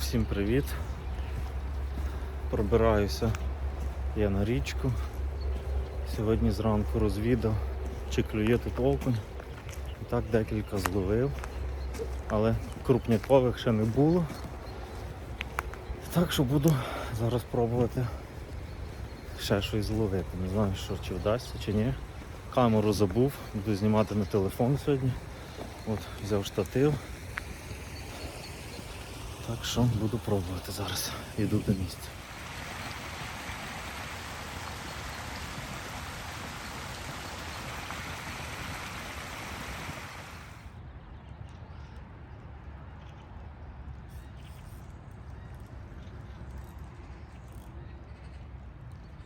всім привіт. Пробираюся я на річку. Сьогодні зранку розвідав, чи клює тут окунь. І так декілька зловив, але крупнякових ще не було. Так що буду зараз пробувати ще щось зловити. Не знаю, що чи вдасться, чи ні. Камеру забув, буду знімати на телефон сьогодні. От, взяв штатив. Так що буду пробувати зараз. Йду до місця.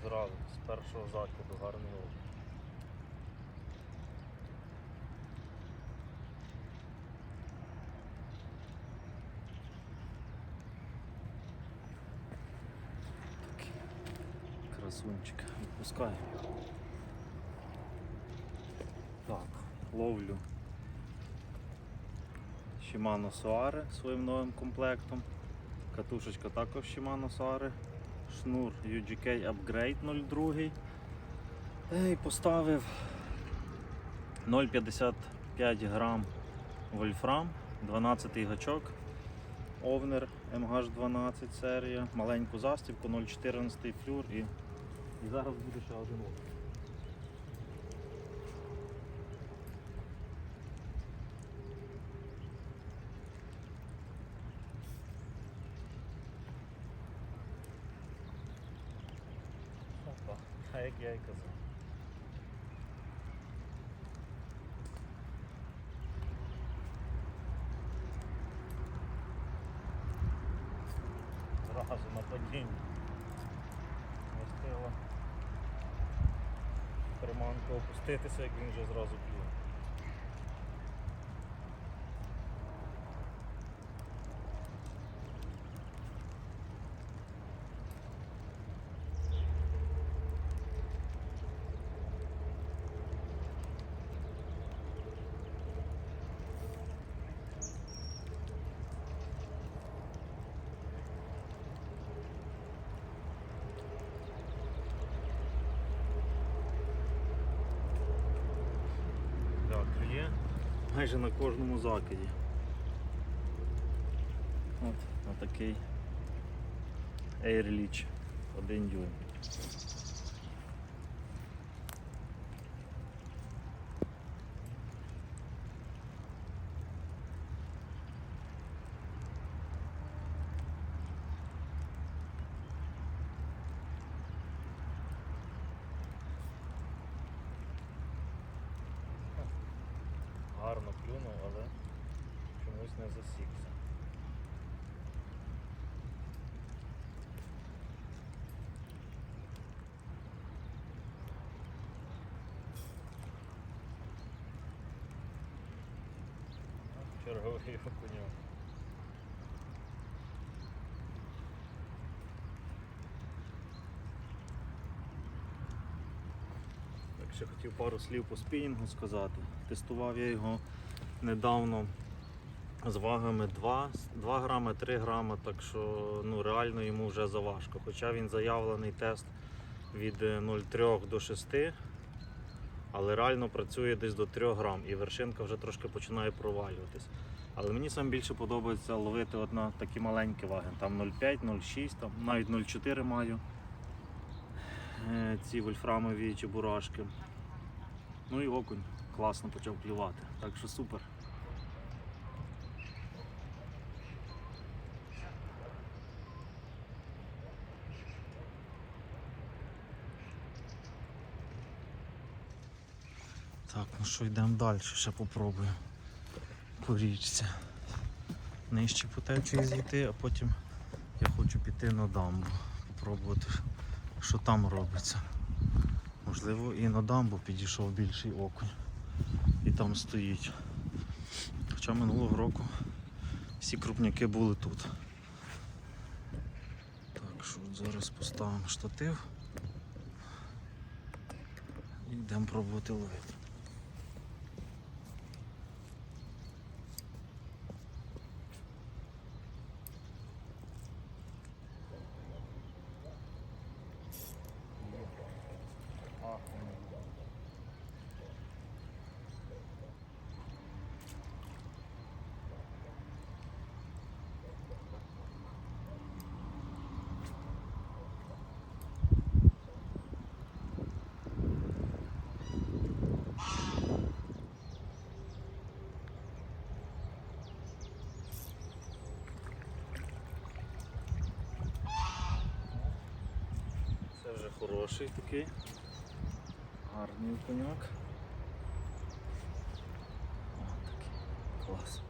Зразу, з першого закиду гарний лов. Такий красунчик. Відпускаю. Так, ловлю Shimano Soare своїм новим комплектом. Катушечка також Shimano Soare. Шнур UGK Upgrade 02. І поставив 0,55 грам вольфрам, 12 гачок. Овнер MH12 серія, маленьку застібку, 0,14 флюр і, і зараз буде ще один овнер. Опа, а як я і казав. Зразу на падінні. Не встигла приманку опуститися, як він вже зразу плює. Клює майже на кожному закиді. От на такий Air Leech 1 дюйм. Гарно клюнув, але чомусь не засікся. Черговий окуньок. Ще хотів пару слів по спінінгу сказати. Тестував я його недавно з вагами 2, 2 грами, 3 грами, так що ну, реально йому вже заважко. Хоча він заявлений тест від е, 0,3 до 6, але реально працює десь до 3 грам і вершинка вже трошки починає провалюватись. Але мені сам більше подобається ловити от на такі маленькі ваги. Там 0,5, 0,6, там навіть 0,4 маю е, ці вольфрамові чебурашки. Ну і окунь класно почав клювати. Так що супер. Так, ну що йдемо далі, ще попробую по річці. Нижче по течії зійти, а потім я хочу піти на дамбу, попробувати, що там робиться. Можливо, і на дамбу підійшов більший окунь. І там стоїть. Хоча минулого року всі крупняки були тут. Так що зараз поставимо штатив і йдемо пробувати ловити. Хороший такий. Гарний коняк. О, такий. Клас.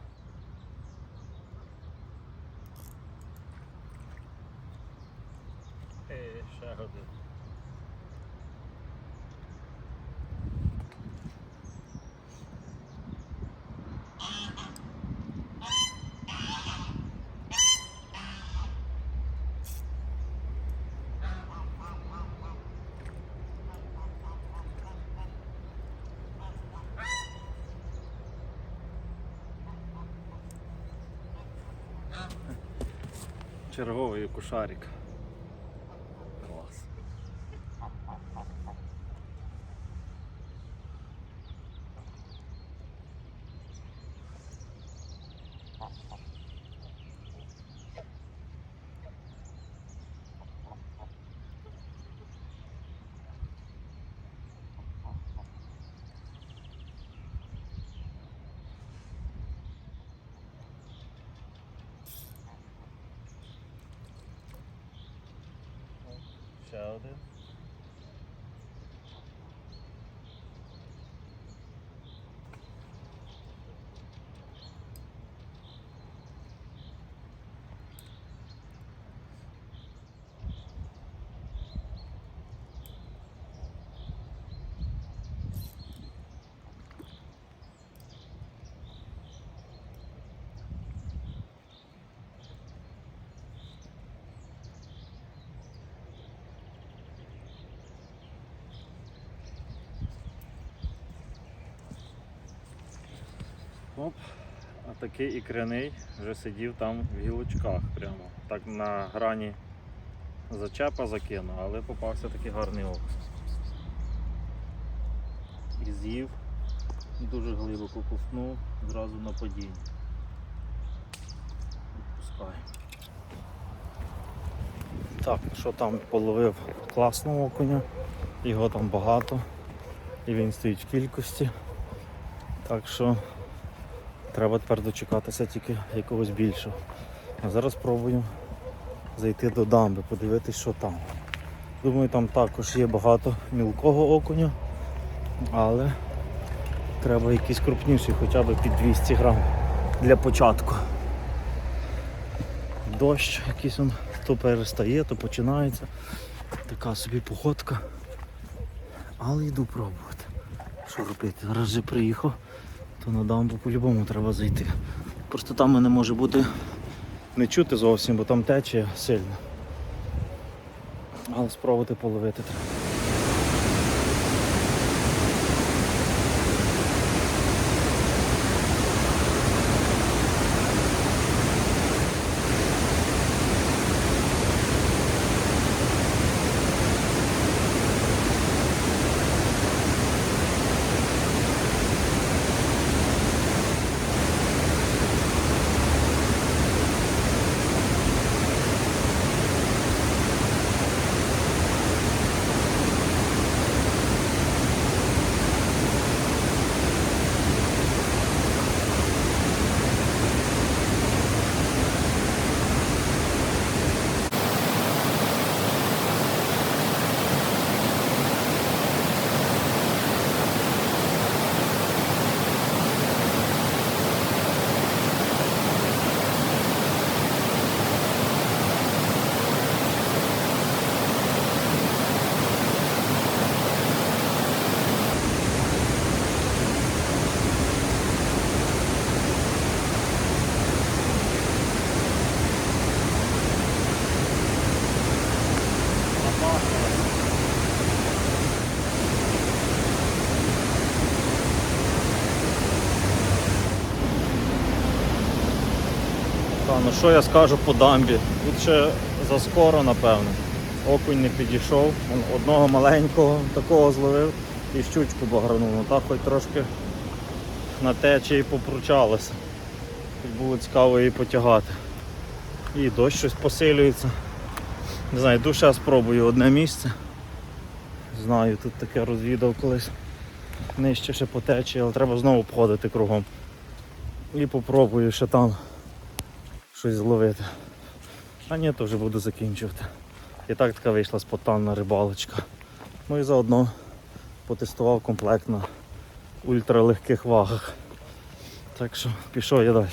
Е, ще один. Черговий кушарик. Клас. Ще один. Оп. А такий ікряний вже сидів там в гілочках прямо. Так на грані зачепа закинув, але попався такий гарний окс. І з'їв, дуже глибоко ковтнув, зразу на падіння. Відпускай. Так, що там половив класного окуня, його там багато і він стоїть в кількості. Так що Треба тепер дочекатися тільки якогось більшого. А зараз спробую зайти до дамби, подивитись, що там. Думаю, там також є багато мілкого окуня, але треба якийсь крупніший, хоча б під 200 грам для початку. Дощ якийсь он то перестає, то починається. Така собі походка. Але йду пробувати. Що робити? Зараз вже приїхав то на дамбу по-любому треба зайти. Просто там мене може бути не чути зовсім, бо там тече сильно. Але спробувати половити треба. Ну що я скажу по дамбі? Тут ще заскоро, напевно. Окунь не підійшов. Он Одного маленького такого зловив і щучку багранув. Ну так хоч трошки на течії попручалося. Було цікаво її потягати. І дощ щось посилюється. Не знаю, йду ще спробую одне місце. Знаю, тут таке розвідав колись. Нижче ще по течії, але треба знову обходити кругом. І попробую ще там щось зловити. А ні, то вже буду закінчувати. І так така вийшла спонтанна рибалочка. Ну і заодно потестував комплект на ультралегких вагах. Так що пішов я далі.